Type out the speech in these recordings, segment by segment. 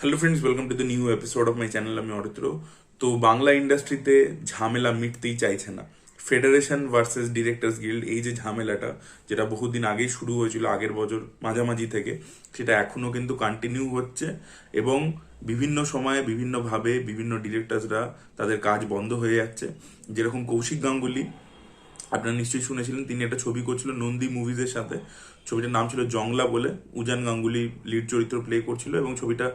Hello friends welcome to the new episode of my channel আমি অরিত্র তো বাংলা ইন্ডাস্ট্রিতে ঝামেলা মিটতেই চাইছে না। ফেডারেশন ভার্সেস ডিরেক্টরস গিল্ড এই যে ঝামেলাটা, যেটা বহুদিন আগেই শুরু হয়েছিল, আগের বছর মাঝামাঝি থেকে, সেটা এখনও কিন্তু কন্টিনিউ হচ্ছে এবং বিভিন্ন সময়ে বিভিন্নভাবে বিভিন্ন ডিরেক্টরসরা তাদের কাজ বন্ধ হয়ে যাচ্ছে। যেরকম কৌশিক গাঙ্গুলি, আপনারা নিশ্চয়ই শুনেছিলেন, তিনি একটা ছবি করছিল নন্দী মুভিজের সাথে। ছবিটার নাম ছিল জংলা বলে উজান গাঙ্গুলি লিড চরিত্র প্লে করছিল এবং ছবিটা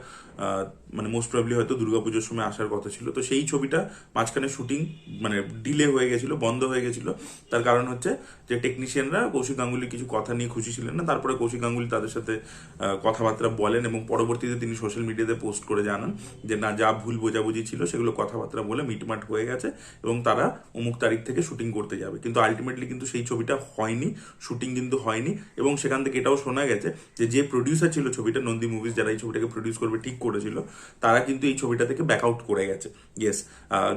মানে মোস্ট প্রবলি হয়তো দুর্গাপুজোর সময় আসার কথা ছিল। তো সেই ছবিটা মাঝখানে শুটিং মানে ডিলে হয়ে গেছিল, বন্ধ হয়ে গেছিল। তার কারণ হচ্ছে যে টেকনিশিয়ানরা কৌশিক গাঙ্গুলি কিছু কথা নিয়ে খুশি ছিলেন না। তারপরে কৌশিক গাঙ্গুলি তাদের সাথে কথাবার্তা বলেন এবং পরবর্তীতে তিনি সোশ্যাল মিডিয়াতে পোস্ট করে জানান যে, না, যা ভুল বোঝাবুঝি ছিল সেগুলো কথাবার্তা বলে মিটমাট হয়ে গেছে এবং তারা অমুক তারিখ থেকে শুটিং করতে যাবে। কিন্তু আলটিমেটলি কিন্তু সেই ছবিটা হয়নি শুটিং কিন্তু হয়নি এবং সেখান থেকে এটাও শোনা গেছে যে যে প্রডিউসার ছিল ছবিটা, নন্দী মুভিজ যারা এই ছবিটাকে প্রডিউস করবে, ঠিক করেছিল, তারা কিন্তু এই ছবিটা থেকে ব্যাক আউট করে গেছে। ইয়েস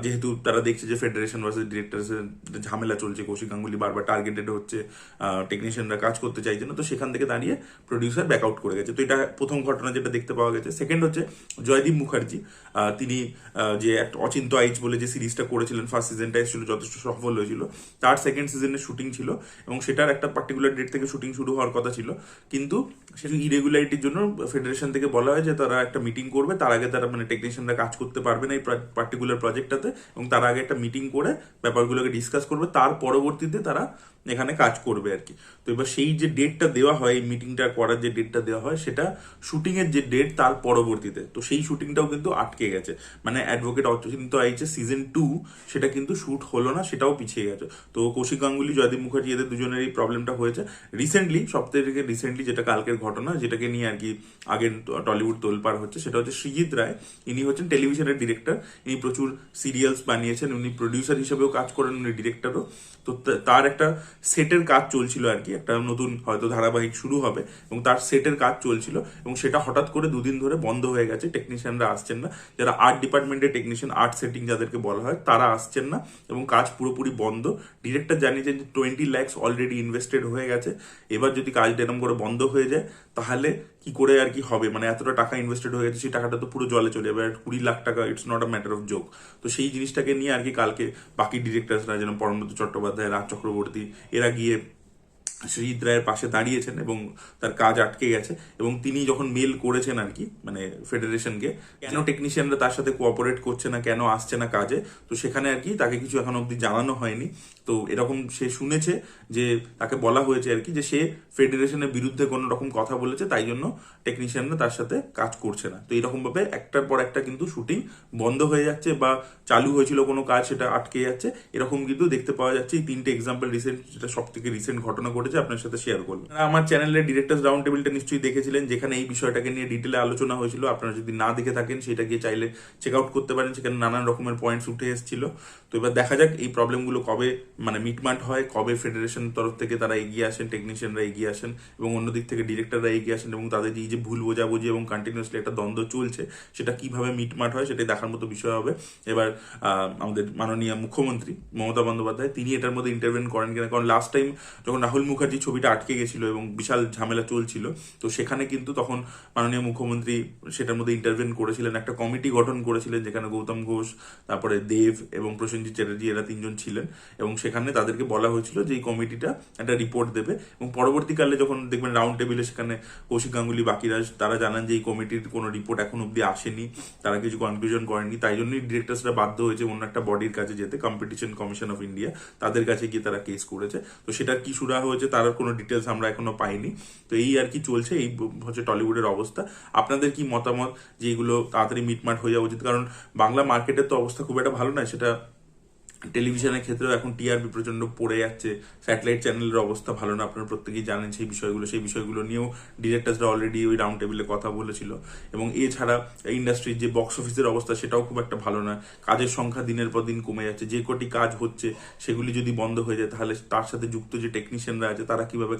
যেহেতু তারা দেখছে যে ফেডারেশন ভার্সেস ডিরেক্টরসের ঝামেলা চলছে, কৌশিক গাঙ্গুলি বারবার টার্গেটেড হচ্ছে টেকনিশিয়ানরা কাজ করতে চাইছে না, তো সেখান থেকে দাঁড়িয়ে প্রডিউসার ব্যাক আউট করে গেছে। তো এটা প্রথম ঘটনা যেটা দেখতে পাওয়া গেছে। সেকেন্ড হচ্ছে জয়দীপ মুখার্জি তিনি যে একটা অচিন্ত আইচ বলে যে সিরিজটা করেছিলেন ফার্স্ট সিজনটা এসেছিল, যথেষ্ট সফল হয়েছিল। তার সেকেন্ড সিজনের শুটিং ছিল এবং সেটার একটা পার্টিকুলার ডেট থেকে শুটিং শুরু হওয়ার কথা ছিল। কিন্তু সেটা ইরেগুলারিটির জন্য ফেডারেশন থেকে বলা হয় যে তারা একটা মিটিং করবে, তার আগে তারা মানে টেকনিশিয়ানরা কাজ করতে পারবে না এই পার্টিকুলার প্রজেক্টটাতে এবং তার আগে একটা মিটিং করে ব্যাপারগুলোকে ডিসকাস করবে, তার পরবর্তীতে তারা এখানে কাজ করবে আর কি। তো এবার সেই যে ডেটটা দেওয়া হয়, এই মিটিংটা করার যে ডেটটা দেওয়া হয়, সেটা শুটিং এর যে ডেট তার পরবর্তীতে। তো সেই শুটিংটাও কিন্তু আটকে গেছে। মানে অ্যাডভোকেট অচিন্ত আইছে সিজন টু সেটা কিন্তু শুট হলো না, সেটাও পিছিয়ে গেছে। তো কৌশিক গাঙ্গুলি, জয়দীপ মুখার্জি এদের দুজনের এই প্রবলেমটা হয়েছে। রিসেন্টলি সব থেকে রিসেন্টলি যেটা কালকের ঘটনা, যেটাকে নিয়ে আর কি আগের টলিউড তোলপাড় হচ্ছে, সেটা হচ্ছে সৃজিত রায়। ইনি হচ্ছেন টেলিভিশনের ডিরেক্টর ইনি প্রচুর সিরিয়ালস বানিয়েছেন। উনি প্রডিউসার হিসেবেও কাজ করেন, উনি ডিরেক্টরও তো, তার একটা সেটের কাজ চলছিল আর কি। একটা নতুন হয়তো ধারাবাহিক শুরু হবে এবং তার সেটের কাজ চলছিল এবং সেটা হঠাৎ করে দুদিন ধরে বন্ধ হয়ে গেছে। টেকনিশিয়ানরা আসছেন না। যারা আর্ট ডিপার্টমেন্টের টেকনিশিয়ান আর্ট সেটিং যাদেরকে বলা হয়, তারা আসছেন না এবং কাজ পুরোপুরি বন্ধ। ডিরেক্টর জানিয়েছেন যে টোয়েন্টি ল্যাক্স অলরেডি ইনভেস্টেড হয়ে গেছে। এবার যদি কাজটা এরকম করে বন্ধ হয়ে যায়, তাহলে কি করে আর কি হবে? মানে এতটা টাকা ইনভেস্টেড হয়ে গেছে, সেই টাকাটা তো পুরো জলে চলে যাবে। আর কুড়ি লাখ টাকা it's not a matter of joke তো সেই জিনিসটাকে নিয়ে আর কি কালকে বাকি ডিরেক্টরসরা যেন পরমব্রত চট্টোপাধ্যায়, রাজ চক্রবর্তী এরা গিয়ে সৃজিত রায়ের পাশে দাঁড়িয়েছেন এবং তার কাজ আটকে গেছে এবং তিনি যখন মেল করেছেন আর কি মানে ফেডারেশনকে, কেন টেকনিশিয়ানরা তার সাথে কোঅপারেট করছে না, কেন আসছে না কাজে, তো সেখানে আর কি তাকে কিছু এখন অবধি জানানো হয়নি। তো এরকম সে শুনেছে যে, তাকে বলা হয়েছে আর কি যে সে ফেডারেশনের বিরুদ্ধে কোনো রকম কথা বলেছে, তাই জন্য টেকনিশিয়ানরা তার সাথে কাজ করছে না। তো এরকম ভাবে একটার পর একটা কিন্তু শুটিং বন্ধ হয়ে যাচ্ছে বা চালু হয়েছিল কোনো কাজ, সেটা আটকে যাচ্ছে। এরকম কিন্তু দেখতে পাওয়া যাচ্ছে, এই তিনটে এক্সাম্পল রিসেন্ট যেটা সব থেকে রিসেন্ট ঘটনা ঘটেছে আপনার সাথে শেয়ার করব আমার চ্যানেলের ডিরেক্টর্স রাউন্ড টেবিলটা নিশ্চয়ই দেখেছিলেন, যেখানে এই বিষয়টাকে নিয়ে ডিটেলে আলোচনা হয়েছিল। আপনারা যদি না দেখে থাকেন, সেটা গিয়ে চাইলে চেক আউট করতে পারেন, সেখানে নানান রকমের পয়েন্টস উঠে এসেছিল। তো এবার দেখা যাক এই প্রবলেমগুলো কবে মানে মিটমাট হয়, কবে ফেডারেশন তরফ থেকে তারা এগিয়ে আসেন টেকনিশিয়ানরা এগিয়ে আসেন, এবং অন্যদিক থেকে ডিরেক্টররা এগিয়ে আসেন, এবং তাদের এই যে ভুল বোঝাবুঝি এবং কন্টিনিউসলি একটা দ্বন্দ্ব চলছে, সেটা কীভাবে মিটমাট হয়, সেটাই দেখার মতো বিষয় হবে। এবার আমাদের মাননীয় মুখ্যমন্ত্রী মমতা বন্দ্যোপাধ্যায়, তিনি এটার মধ্যে ইন্টারভেন করেন কিনা, কারণ লাস্ট টাইম যখন রাহুল মুখার্জি ছবিটা আটকে গেছিল এবং বিশাল ঝামেলা চলছিল। তো সেখানে কিন্তু তখন মাননীয় মুখ্যমন্ত্রী সেটার মধ্যে ইন্টারভেন করেছিলেন। একটা কমিটি গঠন করেছিলেন যেখানে গৌতম ঘোষ, তারপরে দেব এবং প্রসেনজিৎ চ্যাটার্জি এরা তিনজন ছিলেন এবং সেখানে তাদেরকে বলা হয়েছিল যে এই কমিটিটা একটা রিপোর্ট দেবে এবং পরবর্তীকালে যখন দেখবেন রাউন্ড টেবিলে সেখানে কৌশিক গাঙ্গুলি, বাকিরা তারা জানান যে এই কমিটির কোনো রিপোর্ট এখন অব্দি আসেনি। তারা কিছু কনক্লুশন করেনি তাই জন্যই ডিরেক্টরসরা বাধ্য হয়েছে অন্য একটা বডির কাছে যেতে কম্পিটিশন কমিশন অফ ইন্ডিয়া তাদের কাছে গিয়ে তারা কেস করেছে। তো সেটা কি সুরা হয়েছে তার কোনো ডিটেলস আমরা এখনও পাইনি। তো এই আর কি চলছে, এই হচ্ছে টলিউডের অবস্থা। আপনাদের কি মতামত যে এগুলো তাড়াতাড়ি মিটমাট হয়ে যাওয়া উচিত? কারণ বাংলা মার্কেটের তো অবস্থা খুব একটা ভালো নয়, সেটা টেলিভিশনের ক্ষেত্রেও এখন টিআরপি প্রচণ্ড পড়ে যাচ্ছে। স্যাটেলাইট চ্যানেলের অবস্থা ভালো না, আপনারা প্রত্যেকেই জানেন সেই বিষয়গুলো। সেই বিষয়গুলো নিয়েও ডিরেক্টরসরা অলরেডি ওই রাউন্ড টেবিলে কথা বলেছিল। এবং এছাড়া ইন্ডাস্ট্রির যে বক্স অফিসের অবস্থা, সেটাও খুব একটা ভালো না। কাজের সংখ্যা দিনের পর দিন কমে যাচ্ছে। যে কটি কাজ হচ্ছে, সেগুলি যদি বন্ধ হয়ে যায়, তাহলে তার সাথে যুক্ত যে টেকনিশিয়ানরা আছে, তারা কীভাবে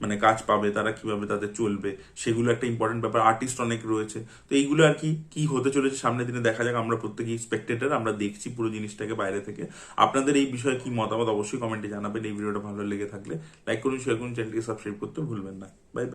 মানে কাজ পাবে, তারা কীভাবে তাদের চলবে, সেগুলো একটা ইম্পর্টেন্ট ব্যাপার। আর্টিস্ট অনেক রয়েছে। তো এইগুলো আর কি কি হতে চলেছে সামনের দিনে দেখা যাক। আমরা প্রত্যেকেই স্পেক্টেটার আমরা দেখছি পুরো জিনিসটাকে বাইরে থেকে। আপনাদের এই বিষয়ে কি মতামত অবশ্যই কমেন্টে জানাবেন, এই ভিডিওটা ভালো লেগে থাকলে লাইক করুন শেয়ার করুন চ্যানেলটিকে সাবস্ক্রাইব করতে ভুলবেন না। বাই